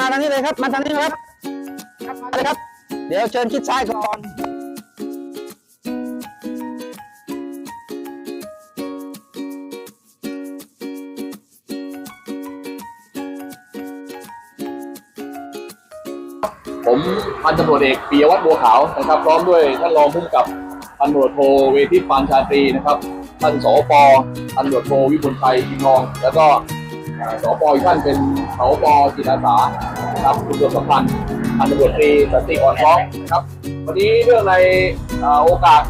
มาทางนี้เลยครับ มาทางนี้ครับมาเลยครับ เดี๋ยวเชิญชิดซ้ายก่อนผมพันตำรวจเอกปียวัฒน์บัวขาวนะครับ พร้อมด้วยท่านรองผู้กับพันตำรวจโทเวทิตปานชาตรีนะครับท่านสอปพันตำรวจโทวิบุลชัยอินทอง แล้วก็ สปอีกท่านเป็นสปจิตอาสานะครับคุณตำรวจสัมพันธ์พันตำรวจตรีสติอ่อนร้องนะครับ วันนี้เรื่องในโอกาส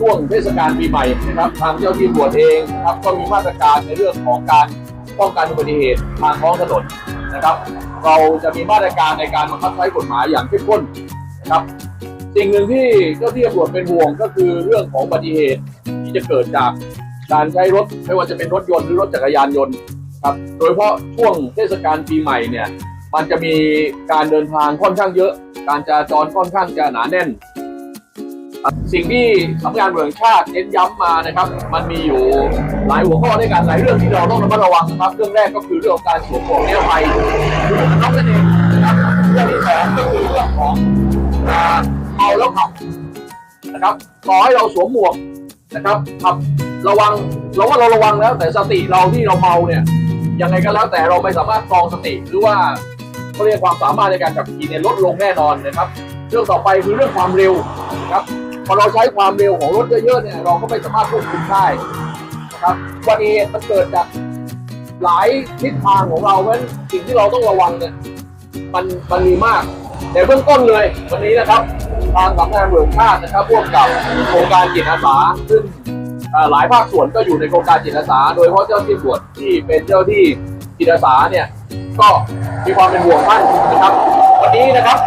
ช่วงเทศกาลปีใหม่นะครับ ทางเจ้าที่ตำรวจเองนะครับก็มีมาตรการในเรื่องของการป้องกันอุบัติเหตุทางท้องถนนนะครับ เราจะมีมาตรการในการบังคับใช้กฎหมายอย่างเข้มข้นนะครับ สิ่งหนึ่งที่เจ้าที่ตำรวจเป็นห่วงก็คือเรื่องของอุบัติเหตุที่จะเกิดจากการใช้รถไม่ว่าจะเป็นรถยนต์หรือรถจักรยานยนต์ ครับโดยเฉพาะช่วงเทศกาลปีใหม่เนี่ยมันจะมีการเดินทางค่อนข้างเยอะ การจราจรค่อนข้างจะหนาแน่น สิ่งที่สำนักงานตำรวจแห่งชาติเน้นย้ำมานะครับ มันมีอยู่หลายหัวข้อด้วยกันหลายเรื่องที่เราต้องระมัดระวังนะครับ เรื่องแรกก็คือเรื่องของการสวมหมวกนิรภัยหรือหมวกกันน็อกนั่นเองนะครับเรื่องที่สองก็คือเรื่องของเมาแล้วขับนะครับต่อให้เราสวมหมวกนะครับขับระวังเราว่าเราระวังแล้วแต่สติเราที่เราเมาเนี่ย ยังไงก็แล้วแต่เราไม่สามารถครองสติหรือว่าเขาเรียกความสามารถในการขับขี่เนี่ยลดลงแน่นอนนะครับ เรื่องต่อไปคือเรื่องความเร็วนะครับพอเราใช้ความเร็วของรถเยอะๆเนี่ยเราก็ไม่สามารถควบคุมได้นะครับอุบัติเหตุมันเกิดจากหลายทิศทางของเราเพราะฉะนั้นสิ่งที่เราต้องระวังเนี่ยมันมันมีมากแต่เบื้องต้นเลยวันนี้นะครับ ทางสำนักงานตำรวจแห่งชาตินะครับร่วมกับโครงการจิตอาสาซึ่ง หลายภาคส่วนก็อยู่ในโครงการจิตอาสา โดยเฉพาะเจ้าที่ตรวจที่เป็นเจ้าที่จิตอาสาเนี่ยก็มีความเป็นห่วงท่านนะครับ วันนี้นะครับ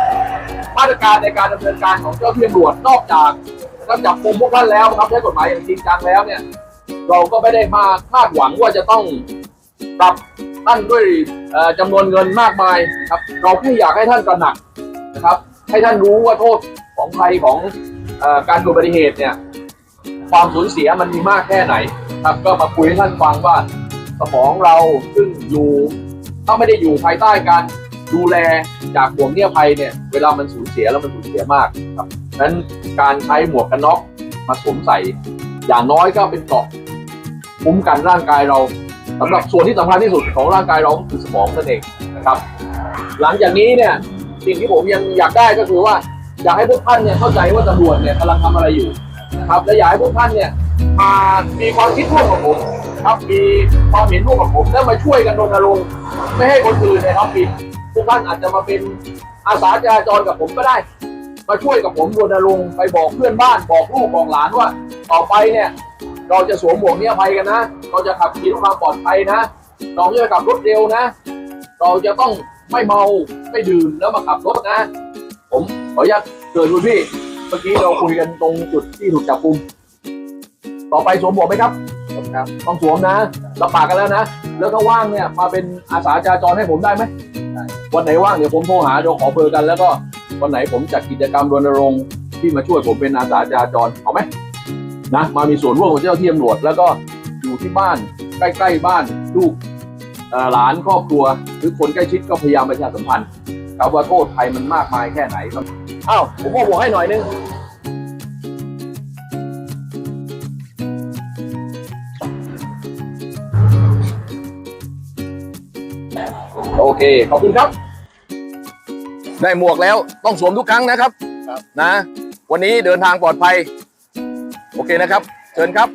มาตรการในการดำเนินการของเจ้าที่ตำรวจนอกจากนะครับจับกุมพวกท่านแล้วนะครับใช้กฎหมายอย่างจริงจังแล้วเนี่ยเราก็ไม่ได้มาคาดหวังว่าจะต้องปรับท่านด้วยเอ่อจำนวนเงินมากมายนะครับเราแค่อยากให้ท่านตระหนักนะครับ ให้ท่านรู้ว่าโทษของภัยของอการเกิดอุบัติเหตุเนี่ย ความสูญเสียมันมีมากแค่ไหนครับ ก็มาคุยให้ท่านฟังว่าสมองเราซึ่งอยู่ถ้าไม่ได้อยู่ภายใต้การดูแลจากห่วงเนี่ยภัยเนี่ย เวลามันสูญเสียแล้วมันสูญเสียมากครับนั้นการใช้หมวกกันน็อกมาสวมใส่ อย่างน้อยก็เป็นเกราะคุ้มกันร่างกายเราสำหรับส่วนที่สำคัญที่สุดของร่างกายเราก็คือสมองนั่นเองนะครับ หลังจากนี้เนี่ยสิ่งที่ผมยังอยากได้ก็คือว่า อยากให้พวกท่านเนี่ยเข้าใจว่าตำรวจเนี่ยกำลังทำอะไรอยู่ ครับและอยากให้พวกท่านเนี่ยมามีความคิดร่วมกับผมครับมีความเห็นร่วมกับผมและมาช่วยกันรณรงค์ไม่ให้คนอื่นเนี่ยทำผิดพวกท่านอาจจะมาเป็นอาสาจราจรกับผมก็ได้ มาช่วยกับผมรณรงค์ไปบอกเพื่อนบ้านบอกลูกบอกหลานว่า ต่อไปเนี่ยเราจะสวมหมวกนิรภัยกันนะ เราจะขับขี่ด้วยความปลอดภัยนะ เราจะขับรถเร็วนะ เราจะต้องไม่เมาไม่ดื่มแล้วมาขับรถนะ ผมขออนุญาตเกิดคุณพี่ เมื่อกี้เราคุยกันตรงจุดที่ถูกจับกุม ต่อไปสวมหมวกไหมครับ ครับต้องสวมนะเรับปากกันแล้วนะ แล้วถ้าว่างเนี่ยมาเป็นอาสาจราจรให้ผมได้ไหมวันไหนว่างเดี๋ยวผมโทรหาเดี๋ยวขอเบอร์กัน แล้วก็วันไหนผมจัดกิจกรรมรณรงค์ที่มาช่วยผมเป็นอาสาจราจรเอาไหมนะมามีส่วนร่วมกับเจ้าที่ตำรวจแล้วก็อยู่ที่บ้านใกล้ ๆ บ้านลูกหลานครอบครัว หรือคนใกล้ชิดก็พยายามประชาสัมพันธ์ ครับว่าโทษภัยมันมากมายแค่ไหนครับอ้าวผมก็บอกให้หน่อยนึงโอเค ขอบคุณครับ ได้หมวกแล้วต้องสวมทุกครั้งนะครับนะ วันนี้เดินทางปลอดภัย โอเคนะครับ เชิญครับ